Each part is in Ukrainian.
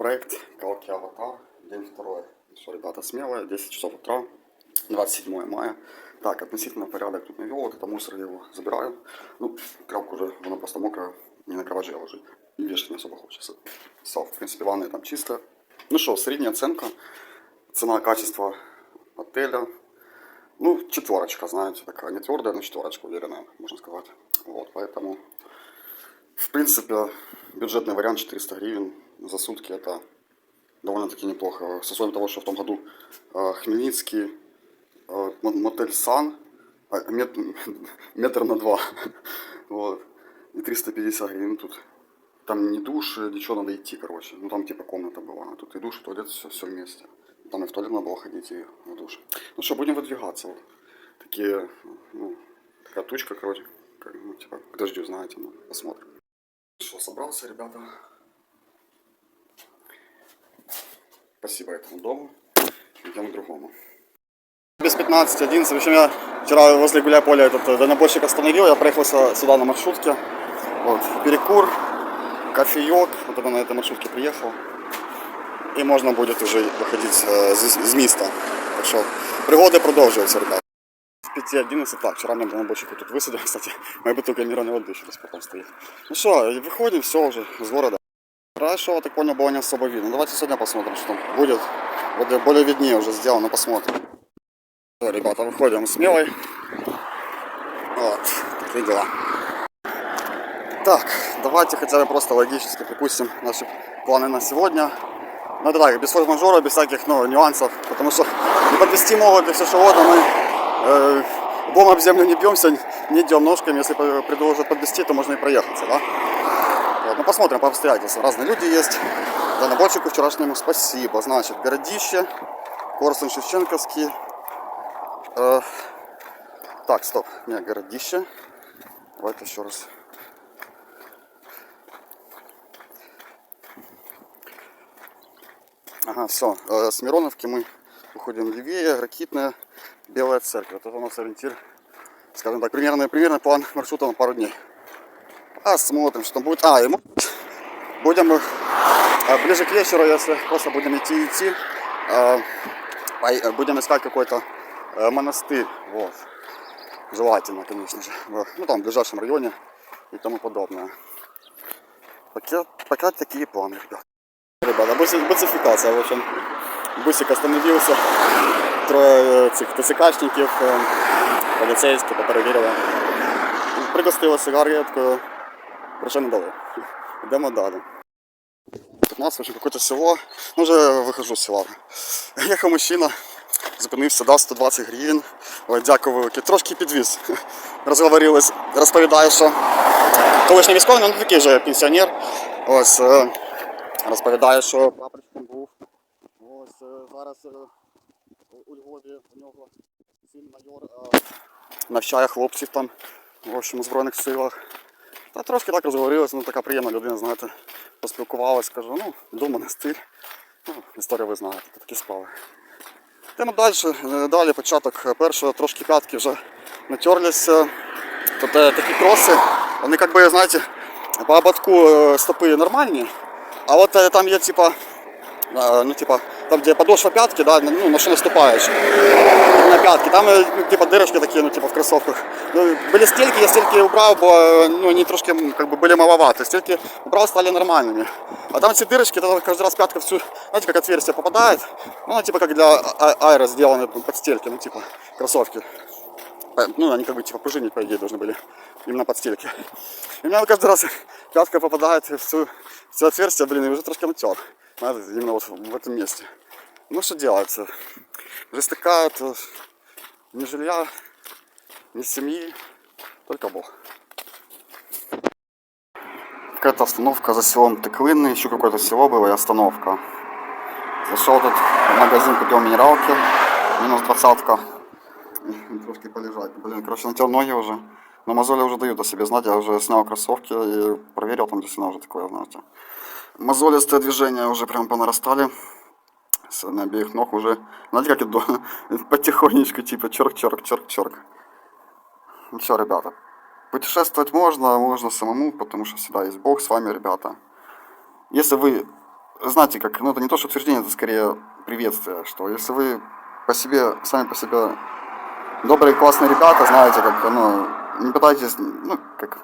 Проект Калки Аватар, день второй. Все, ребята, смелые, 10 часов утра, 27 мая. Так, относительно порядок тут навел, это мусор я его забираю. Ну, крапка уже, она просто мокрая, не на кроваже ложить. И вешать не особо хочется. Все, в принципе, ванная там чисто. Ну что, средняя оценка, цена, качество отеля. Ну, четверочка, знаете, такая не твердая, но четверочка, уверенная, можно сказать. Вот, поэтому в принципе, бюджетный вариант 400 гривен за сутки это довольно-таки неплохо. С условием того, что в том году э, Хмельницкий, э, мо- мотель Сан, э, мет- метр на два, вот, и 350 гривен тут. Там не душ, ничего надо идти, короче. Ну там типа комната была, а тут и душ, и туалет, все, все вместе. Там и в туалет надо было ходить, и в душ. Ну что, будем выдвигаться. Вот. Такие, ну, такая тучка, короче, как, ну, типа, к дождю, знаете, ну, посмотрим. Что, собрался, ребята? Спасибо этому дому. Идем к другому. Без 15-11. В общем, я вчера возле гуляй-поля этот э, дальнобойщик остановил. Я проехал сюда на маршрутке. Вот, перекур, кофеек. Вот это на этой маршрутке приехал. І можна буде вже виходити з, з, з міста. Так що пригоди продовжуються, ребята. В 5.11, так, вчера меня дальнобойщик тут высадил, кстати. Моя бутылка минеральной воды еще до сих стоит. Ну что, выходим, все уже с города. Хорошо, так понял, было не особо видно. Давайте сегодня посмотрим, что там будет. Вот более виднее уже сделано, посмотрим. Всё, Ребята, выходим смелой. Вот, такие дела. Так, давайте хотя бы просто логически припустим наши планы на сегодня. Ну так, без форс-мажора, без всяких ну, нюансов, потому что не подвести могут и все что угодно. Мы э, бом об землю не бьемся, не идем ножками, если предложат подвести, то можно и проехаться, да? Вот, ну посмотрим по обстоятельствам. Разные люди есть. Дальнобойщику вчерашнему спасибо. Значит, городище, Корсун Шевченковский. Э, так, стоп. Не, городище. Давайте еще раз. Ага, все. С Мироновки мы уходим левее. Ракитная, Белая церковь. Вот это у нас ориентир. Скажем так, примерно, примерно план маршрута на пару дней. Посмотрим, что там будет. А, и мо- будем э, ближе к вечеру, если просто будем идти идти, э, будем искать какой-то э, монастырь. Вот. Желательно, конечно же. Ну там в ближайшем районе и тому подобное. Пока, пока такие планы, ребят. Ребята, буси- бусификация, в общем. Бусик остановился. Трое э, цих ТСКшників, е, поліцейські поперевірили. Пригостили сигареткою, грошей не дали. Йдемо далі. У нас в общем, какое-то село. Ну, вже вихожу з села. Їхав мужчина, зупинився, дав 120 гривень. Ой, дякую велике. Трошки підвіз. Розговорились, розповідає, що колишній військовий, ну такий вже пенсіонер. Ось е, розповідає, що прапорщиком був. Ось е, зараз е, у Львові у нього син майор навчає хлопців там, в общем, у Збройних силах. Та трошки так розговорилися, ну така приємна людина, знаєте, поспілкувалась, кажу, ну, до монастир. Ну, історія ви знаєте, такі справи. Йдемо далі, Е, далі початок першого, трошки п'ятки вже натерлися. Е, такі кроси, вони як би, знаєте, по ободку е, стопи нормальні, а от там є типа, ну типа, там де подошва п'ятки, да, ну, на що наступаєш на пятки. Там э, ну, типа дырочки такие, ну типа в кроссовках. Ну, были стельки, я стельки убрал, бо ну, они трошки как бы были маловаты. Стельки убрал, стали нормальными. А там эти дырочки, это каждый раз пятка всю, знаете, как отверстие попадает. Ну, она типа как для а- аэро сделаны под стельки, ну типа кроссовки. Э, Ну, они как бы типа пружинить, по идее, должны были именно под стельки. И у меня каждый раз пятка попадает в всю, в всё отверстие, блин, и уже трошки натер. Знаете, именно вот в этом месте. Ну, что делается? Такая, то ни жилья, ни семьи, только Бог. Какая-то остановка за селом Тыклынный, еще какое-то село было и остановка. Зашел тут в магазин, купил минералки, минус двадцатка. Трошки полежать. Блин, короче, натер ноги уже. Но мозоли уже дают о себе знать, я уже снял кроссовки и проверил, там действительно уже такое, знаете. Мозолистое движение уже прям понарастали с на обеих ног уже, знаете, как это потихонечку, типа черк-черк, черк-черк. Ну что, ребята, путешествовать можно, можно самому, потому что всегда есть Бог с вами, ребята. Если вы знаете, как, ну это не то, что утверждение, это скорее приветствие, что если вы по себе, сами по себе добрые, классные ребята, знаете, как, ну, не пытайтесь, ну, как,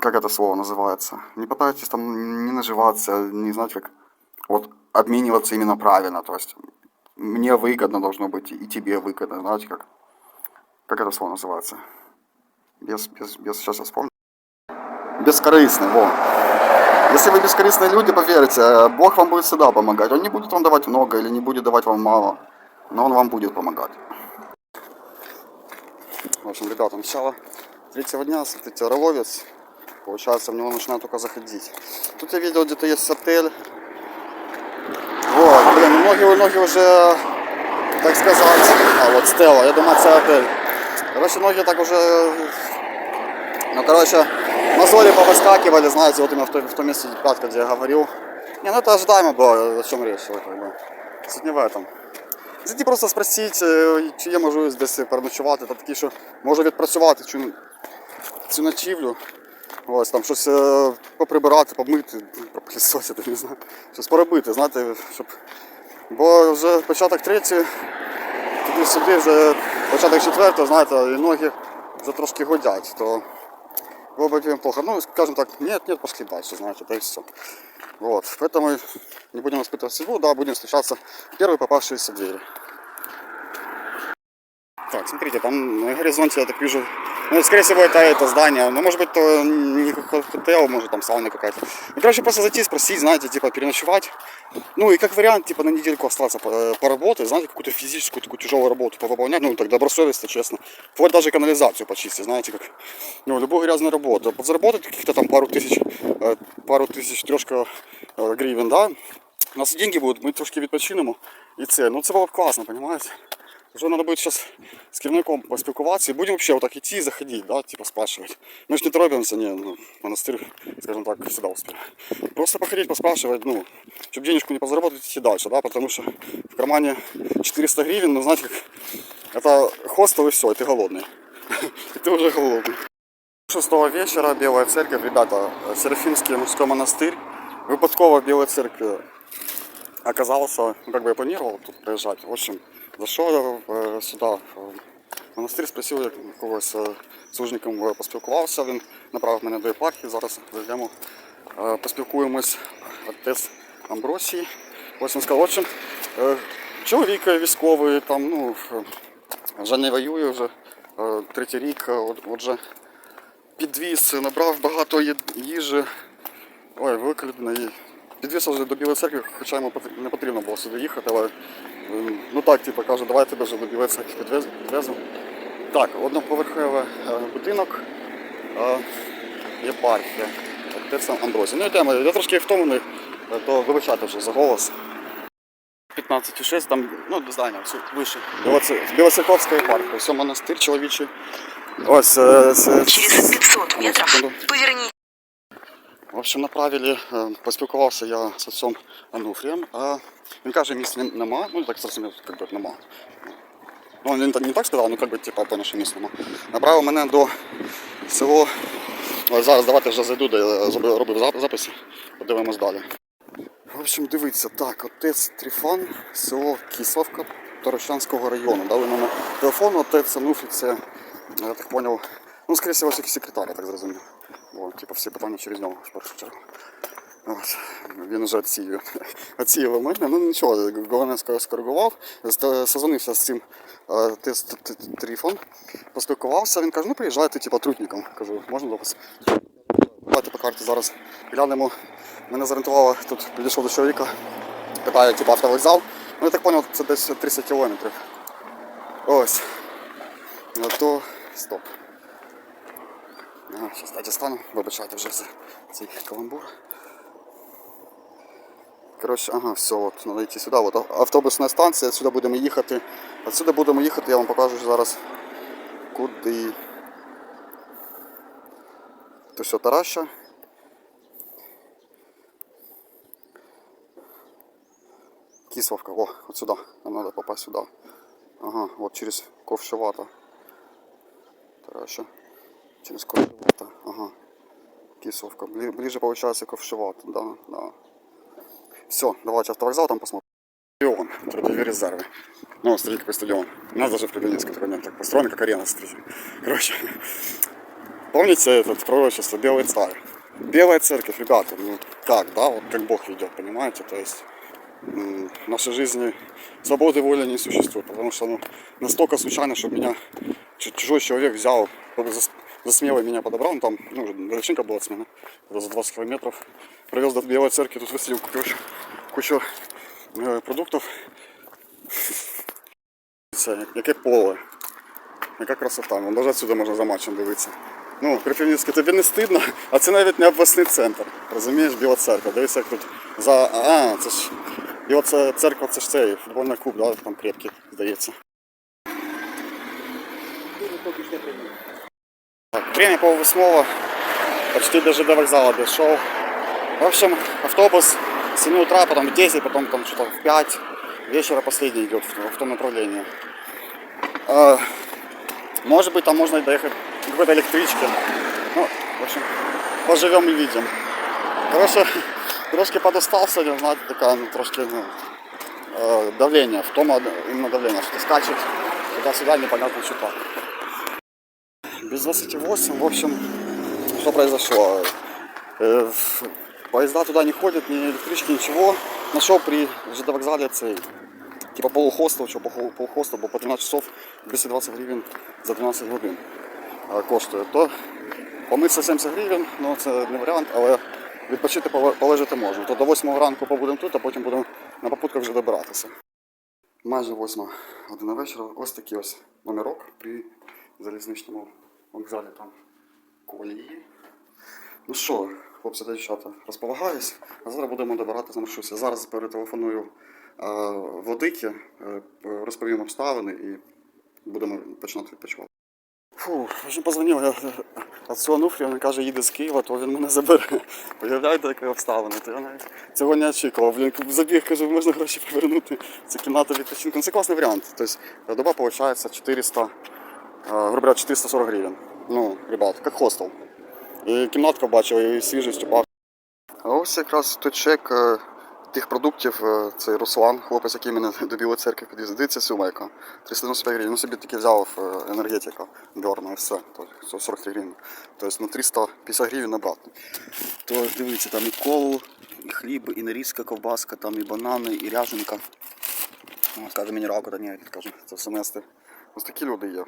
как это слово называется, не пытайтесь там не наживаться, не знаете, как, вот, обмениваться именно правильно, то есть, мне выгодно должно быть, и тебе выгодно, знаете, как, как это слово называется, без, без, без, сейчас я вспомню, бескорыстный, во, если вы бескорыстные люди, поверьте, Бог вам будет всегда помогать. Он не будет вам давать много или не будет давать вам мало, но Он вам будет помогать. В общем, ребята, начало третьего дня, смотрите, роловец. Получается, в него начинает только заходить. Тут я видел, где-то есть отель. Вот, блин, многие, многие уже, так сказать, а вот Стелла, я думаю, это отель. Короче, многие так уже, ну, короче, мозоли повыскакивали, знаете, вот именно в, той, в том месте пятка, где я говорил. Не, ну это ожидаемо было, о чем речь, вот, как бы. Суть не в этом. Зайти просто спросіть, е, чи є можливість десь переночувати, та такі, що можу відпрацювати цю, цю ночівлю. Ось там щось е, поприбирати, помити, пропилісосити, не знаю. Щось поробити, знаєте, щоб. Бо вже початок третій, туди сюди вже початок четвертого, знаєте, і ноги вже трошки годять, то было бы тебе плохо. Ну, скажем так, нет, нет, пошли дальше, знаете, да и все. Вот, поэтому не будем испытывать судьбу, да, будем встречаться в первые попавшиеся двери. Так, смотрите, там на горизонте я так вижу, ну, скорее всего, это это здание, ну, может быть, то не хотел, может, там сауна какая-то. Ну, короче, просто зайти, спросить, знаете, типа, переночевать. Ну, и как вариант, типа, на недельку остаться по- поработать, знаете, какую-то физическую, такую тяжелую работу повыполнять, ну, так добросовестно, честно. Вплоть даже канализацию почистить, знаете, как, ну, любую грязную работу. Подзаработать каких-то там пару тысяч, э, пару тысяч, трешка э, гривен, да, у нас деньги будуть, ми трошки відпочинемо і це. Ну це було б класно, понимаете? Вже треба буде зараз з керівником поспілкуватися і будемо взагалі отак іти і заходити, да, типа спрашивать. Ми ж не торопимося, ні, ну, монастир, скажем так, всегда успеем. Просто походить, поспрашивать, ну, щоб денежку не позаработать, идти дальше, да, потому что в кармане 400 гривен, ну, знаете, как, это хостел и все, и ты голодный. И ты уже голодный. 6 вечера Белая Церковь, ребята, Серафимский мужской монастырь. Выпадково в Белой Церкви оказался, ну, как бы я планировал тут приезжать. В общем, зашел я э, сюда, в монастир, спросив як когось е, служником е, поспілкувався, він направив мене до єпархії, зараз зайдемо, е, поспілкуємось отець Амбросій. Ось він сказав, е, чоловік військовий, там, ну, е, вже не воює, вже е, третій рік, е, отже, підвіз, набрав багато їжі. Ой, велика. Підвіз вже до Білої церкви, хоча йому не потрібно було сюди їхати, але ну так, типу, каже, давай тебе вже до Білої церкви підвезу. Так, одноповерховий е, будинок, е, єпархія. Отець Амброзій. Ну йдемо, я трошки втомлений, е, то вибачайте вже за голос. 15,6, там, ну, до здання, все, вище. Білоце- Білоцерковська єпархія, все, монастир чоловічий. Ось, це- Через 500 метров Секунду. Общем, направили, е, поспілкувався я з отцом Ануфрієм, а він каже, місць не- нема, ну так зрозумів, як би нема. Ну, він не так сказав, ну як би типа понял, що місць нема. Направив мене до село. Ось зараз давайте вже зайду, де я робив записи, подивимось далі. В общем, дивіться, так, отець Трифан, село Кисловка Тарощанського району. Дали номер телефону, отець Ануфрій, це, я так поняв, ну, скоріше всього, як секретар, я так зрозумів. Бо, типу, всі питання через нього в першу чергу. От. Він уже відсіює. Відсіював мене. Ну нічого, головне скоро скоригував. Созвонився з цим е, тест поспілкувався. Він каже, ну приїжджайте, типу, трутником. Кажу, можна до вас? Давайте по карті зараз глянемо. Мене зорієнтувало, тут підійшов до чоловіка, питає, типу, автовокзал. Ну я так зрозумів, це десь 30 кілометрів. Ось. Ну, То стоп. Зараз статі стану, вибачайте вже за цей каламбур. Коротше, ага, все, от, треба йти сюди. От ав- автобусна станція, сюди будемо їхати. Отсюди будемо їхати, я вам покажу зараз куди. То все, Тараща. Кисловка, о, от сюди. Нам треба попасть сюди. Ага, от через Ковшевата. Тараща. Через Ковшевата. Ага. Кисловка. Бли- Ближе получается Ковшевата, да, да. Все, давайте автовокзал, там посмотрим. Стадион, трудовые резервы. Ну, смотрите, какой стадион. У нас даже в Кременецке такой нет, так построен, как арена, смотрите. Короче, помните этот пророчество Белой Царь? Белая церковь, ребята, ну как, да, вот как Бог ведет, понимаете, то есть в нашей жизни свободы воли не существует, потому что ну, настолько случайно, чтобы меня чу- чужой человек взял, за, за смело меня подобрал, ну, там, ну, уже далеченько была смена, это за 20 километров, привез до Белой церкви, тут высадил кучу, кучу э, продуктов. Це, яке поле, яка красота, ну, навіть отсюди можна за матчем дивитися. Ну, Кропивницьке, тобі не стидно, а це навіть не обласний центр. Розумієш, Біла церква. Дивися, як тут за. А, це ж. Біла це- церква, це ж цей футбольний клуб, да, там крепкий, здається. Так, время пол восьмого, почти даже до вокзала дошел. В общем, автобус с 7 утра, потом в 10, потом там что-то в 5 вечера последний идет в, в том направлении. А, может быть, там можно доехать к какой-то электричке. Ну, в общем, поживем и видим. Короче, трошки подустал сегодня, знаете, такая, ну, трошки, ну, э, давление, в том именно давление, что скачет туда-сюда, непонятно что так. Без 28, в общем, что произошло? Э, поезда туда не ходят, ни электрички, ничего. Нашел при ЖД вокзале цей, типа полухостел, полу- полухостел, бо по 13 часов 220 гривень за 12 годин е, коштує. То помитися 70 гривень, ну це не варіант, але відпочити полежати можна. То до 8 ранку побудемо тут, а потім будемо на попутках вже добиратися. Майже 8 година вечора. Ось такий ось номерок при залізничному вокзалі там колії. Ну що, хлопці та дівчата, розполагаюсь, а зараз будемо добиратися на маршруті. Зараз перетелефоную е, владики, е, розповім обставини і будемо починати відпочивати. Фу, вже позвонив я цього Нуфрі, він каже, їде з Києва, то він мене забере. Уявляєте, які обставини? То я навіть цього не очікував. Блін, забіг, кажу, можна гроші повернути. Це кімната відпочинку. Ну, Це класний варіант. Тобто доба виходить 400, е, грубо говоря, 440 гривень. Ну, ребят, як хостел. І кімнатка бачила, і свіжістю пах. А ось якраз той чек е, тих продуктів, е, цей Руслан, хлопець, який мене до Білої церкви підвіз. Дивіться яка. 395 гривень. Ну собі таки взяв е, енергетика, Бьорна і все. То 43 гривні. Тобто ну 350 гривень обратно. То дивіться, там і колу, і хліб, і нарізка, ковбаска, там і банани, і ряженка. Ну, Скаже, мінералку, та ні, каже, це все нести. Ось такі люди є.